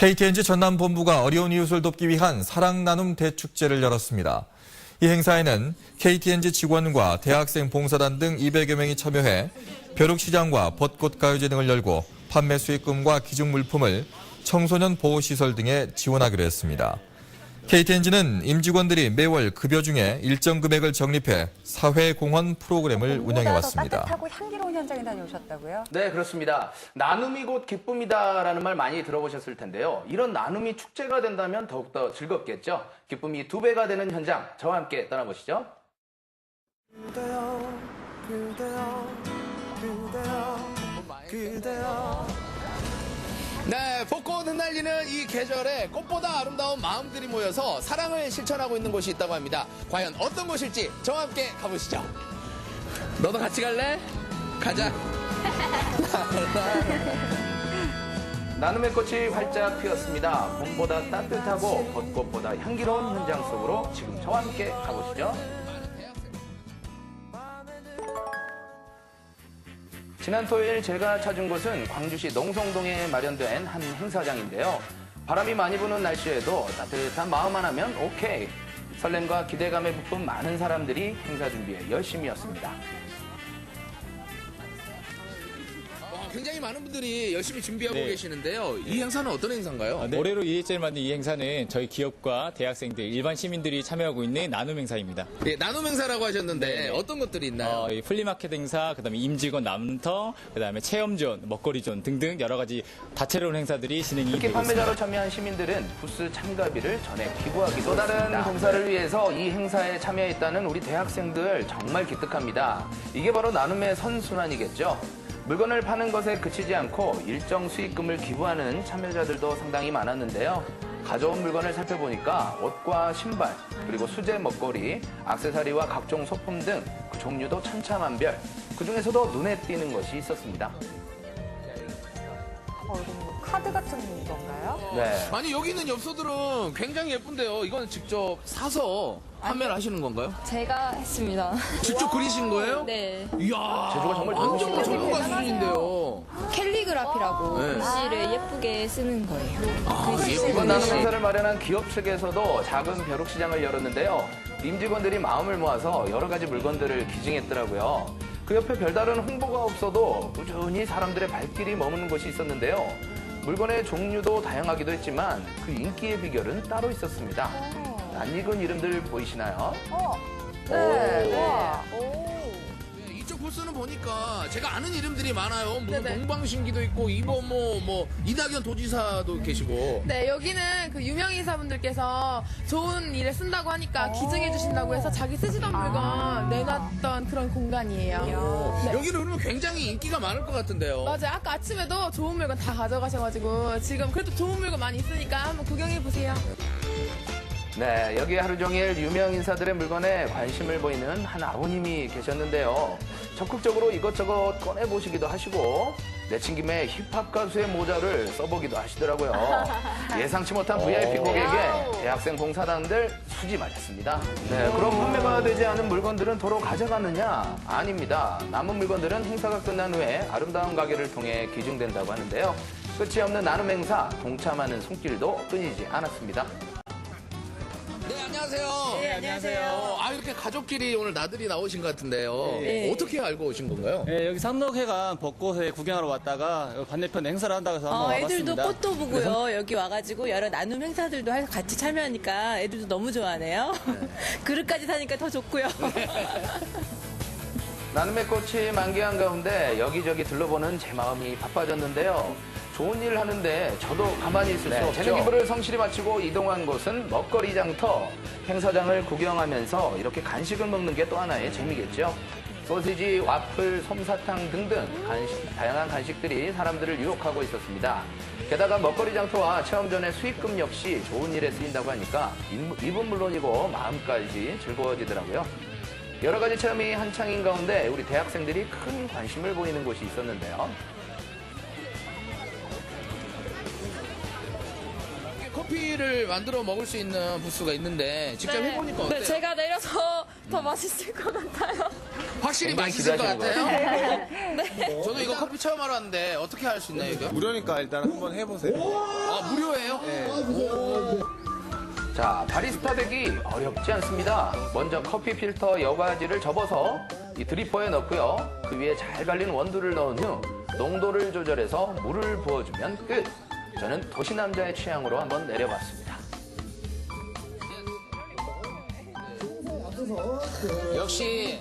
KTNG 전남본부가 어려운 이웃을 돕기 위한 사랑 나눔 대축제를 열었습니다. 이 행사에는 KTNG 직원과 대학생 봉사단 등 200여 명이 참여해 벼룩시장과 벚꽃가요제 등을 열고 판매 수익금과 기증 물품을 청소년 보호시설 등에 지원하기로 했습니다. KTNG는 임직원들이 매월 급여 중에 일정 금액을 적립해 사회공헌 프로그램을 운영해 왔습니다. 따뜻하고 향기로운 현장에 다녀오셨다고요? 네, 그렇습니다. 나눔이 곧 기쁨이다라는 말 많이 들어보셨을 텐데요. 이런 나눔이 축제가 된다면 더욱더 즐겁겠죠. 기쁨이 두 배가 되는 현장, 저와 함께 떠나보시죠. 그대여 그대여 그대여 그대여 네, 벚꽃 흩날리는 이 계절에 꽃보다 아름다운 마음들이 모여서 사랑을 실천하고 있는 곳이 있다고 합니다. 과연 어떤 곳일지 저와 함께 가보시죠. 너도 같이 갈래? 가자. 나눔의 꽃이 활짝 피었습니다. 봄보다 따뜻하고 벚꽃보다 향기로운 현장 속으로 지금 저와 함께 가보시죠. 지난 토요일 제가 찾은 곳은 광주시 농성동에 마련된 한 행사장인데요. 바람이 많이 부는 날씨에도 따뜻한 마음만 하면 오케이. 설렘과 기대감에 부푼 많은 사람들이 행사 준비에 열심이었습니다. 굉장히 많은 분들이 열심히 준비하고 네. 계시는데요. 이 행사는 어떤 행사인가요? 네. 올해로 2일째를 맞는 이 행사는 저희 기업과 대학생들, 일반 시민들이 참여하고 있는 나눔 행사입니다. 네, 나눔 행사라고 하셨는데 어떤 것들이 있나요? 어, 이 플리마켓 행사, 그다음에 임직원 남터, 그다음에 체험존, 먹거리존 등등 여러 가지 다채로운 행사들이 진행이 되고 있습니다. 판매자로 참여한 시민들은 부스 참가비를 전액 기부하기도 또 다른 봉사를 위해서 이 행사에 참여했다는 우리 대학생들 정말 기특합니다. 이게 바로 나눔의 선순환이겠죠. 물건을 파는 것에 그치지 않고 일정 수익금을 기부하는 참여자들도 상당히 많았는데요. 가져온 물건을 살펴보니까 옷과 신발, 그리고 수제 먹거리, 악세사리와 각종 소품 등 그 종류도 천차만별. 그 중에서도 눈에 띄는 것이 있었습니다. 어, 이거 뭐 카드 같은 건가요? 네. 아니 여기 있는 엽서들은 굉장히 예쁜데요. 이건 직접 사서 판매를 하시는 건가요? 제가 했습니다. 직접 그리신 거예요? 네. 이야, 제주가 정말 완전 좋으시네요. 전문가 수준인데요. 캘리그라피라고 네. 글씨를 예쁘게 쓰는 거예요. 아, 이번 나눔 글씨. 행사를 마련한 기업 측에서도 작은 벼룩 시장을 열었는데요. 임직원들이 마음을 모아서 여러 가지 물건들을 기증했더라고요. 그 옆에 별다른 홍보가 없어도 꾸준히 사람들의 발길이 머무는 곳이 있었는데요. 물건의 종류도 다양하기도 했지만 그 인기의 비결은 따로 있었습니다. 낯익은 이름들 보이시나요? 어, 네. 오. 우와. 오. 네, 이쪽 부스는 보니까 제가 아는 이름들이 많아요. 무슨 동방신기도 있고 이범모, 뭐 이낙연 도지사도 계시고. 네, 여기는 그 유명 인사분들께서 좋은 일에 쓴다고 하니까 기증해 주신다고 해서 자기 쓰시던 물건 내놨던 그런 공간이에요. 네. 여기는 그러면 굉장히 인기가 많을 것 같은데요. 맞아요. 아까 아침에도 좋은 물건 다 가져가셔가지고 지금 그래도 좋은 물건 많이 있으니까 한번 구경해 보세요. 네, 여기 하루 종일 유명 인사들의 물건에 관심을 보이는 한 아버님이 계셨는데요. 적극적으로 이것저것 꺼내보시기도 하시고, 내친 김에 힙합 가수의 모자를 써보기도 하시더라고요. 예상치 못한 VIP 고객에 대학생 봉사단들 수지 맞았습니다. 네, 그럼 판매가 되지 않은 물건들은 도로 가져가느냐? 아닙니다. 남은 물건들은 행사가 끝난 후에 아름다운 가게를 통해 기증된다고 하는데요. 끝이 없는 나눔 행사, 동참하는 손길도 끊이지 않았습니다. 네, 안녕하세요. 네, 안녕하세요. 아, 이렇게 가족끼리 오늘 나들이 나오신 것 같은데요. 네. 어떻게 알고 오신 건가요? 네, 여기 삼록회관 벚꽃에 구경하러 왔다가 여기 반대편 행사를 한다고 해서 한번 어, 애들도 와봤습니다. 꽃도 보고요. 여기 와가지고 여러 나눔 행사들도 할- 같이 참여하니까 애들도 너무 좋아하네요. 그릇까지 사니까 더 좋고요. 나눔의 꽃이 만개한 가운데 여기저기 둘러보는 제 마음이 바빠졌는데요. 좋은 일 하는데 저도 가만히 있을 수 없죠. 재능 기부를 성실히 마치고 이동한 곳은 먹거리 장터. 행사장을 구경하면서 이렇게 간식을 먹는 게 또 하나의 재미겠죠. 소시지, 와플, 솜사탕 등등 간식, 다양한 간식들이 사람들을 유혹하고 있었습니다. 게다가 먹거리 장터와 체험전의 수익금 역시 좋은 일에 쓰인다고 하니까 입- 입은 물론이고 마음까지 즐거워지더라고요. 여러 가지 체험이 한창인 가운데 우리 대학생들이 큰 관심을 보이는 곳이 있었는데요. 커피를 만들어 먹을 수 있는 부스가 있는데 직접 해보니까 어때요? 네, 제가 내려서 더 맛있을 것 같아요. 확실히 굉장히 맛있을 것 기대하시는 것 같아요. 저도 이거 커피 처음 하러 왔는데 어떻게 할 수 있나요, 이거? 무료니까 일단 한번 해보세요. 아, 무료예요? 자, 바리스타 되기 어렵지 않습니다. 먼저 커피 필터 여과지를 접어서 이 드리퍼에 넣고요. 그 위에 잘 갈린 원두를 넣은 후 농도를 조절해서 물을 부어주면 끝. 저는 도시 남자의 취향으로 한번 내려봤습니다. 역시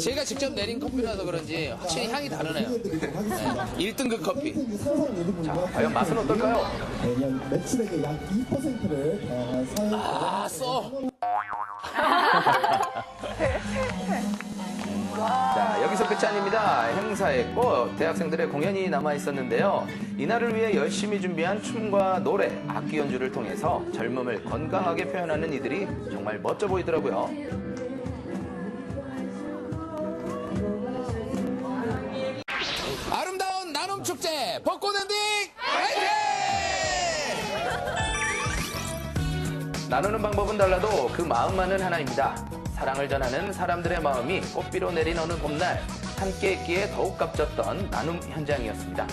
제가 직접 내린 커피라서 그런지 확실히 향이 다르네요. 네. 1등급 커피. 자, 과연 맛은 어떨까요? 매년 매출액의 약 2%를 사용 아, 써. 아닙니다. 행사했고 대학생들의 공연이 남아 있었는데요. 이날을 위해 열심히 준비한 춤과 노래, 악기 연주를 통해서 젊음을 건강하게 표현하는 이들이 정말 멋져 보이더라고요. 아름다운 나눔 축제 벚꽃 엔딩 화이팅! 나누는 방법은 달라도 그 마음만은 하나입니다. 사랑을 전하는 사람들의 마음이 꽃비로 내린 어느 봄날 함께 있기에 더욱 값졌던 나눔 현장이었습니다.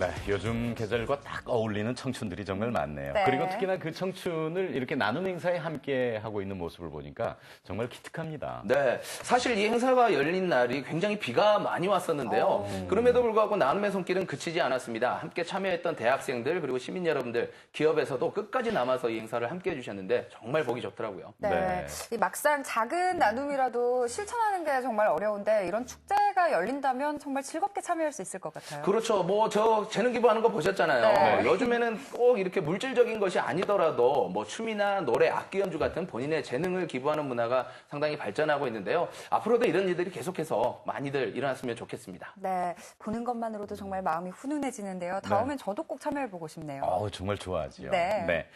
네, 요즘 계절과 딱 어울리는 청춘들이 정말 많네요. 네. 그리고 특히나 그 청춘을 이렇게 나눔 행사에 함께 하고 있는 모습을 보니까 정말 기특합니다. 네, 사실 이 행사가 열린 날이 굉장히 비가 많이 왔었는데요. 그럼에도 불구하고 나눔의 손길은 그치지 않았습니다. 함께 참여했던 대학생들 그리고 시민 여러분들, 기업에서도 끝까지 남아서 이 행사를 함께 해주셨는데 정말 보기 좋더라고요. 네. 네. 이 막상 작은 나눔이라도 실천하는 게 정말 어려운데 이런 축제 가 열린다면 정말 즐겁게 참여할 수 있을 것 같아요. 그렇죠. 뭐 저 재능 기부하는 거 보셨잖아요. 네. 요즘에는 꼭 이렇게 물질적인 것이 아니더라도 뭐 춤이나 노래, 악기 연주 같은 본인의 재능을 기부하는 문화가 상당히 발전하고 있는데요. 앞으로도 이런 일들이 계속해서 많이들 일어났으면 좋겠습니다. 네, 보는 것만으로도 정말 마음이 훈훈해지는데요. 다음엔 저도 꼭 참여해보고 싶네요. 어, 정말 좋아하지요. 네. 네.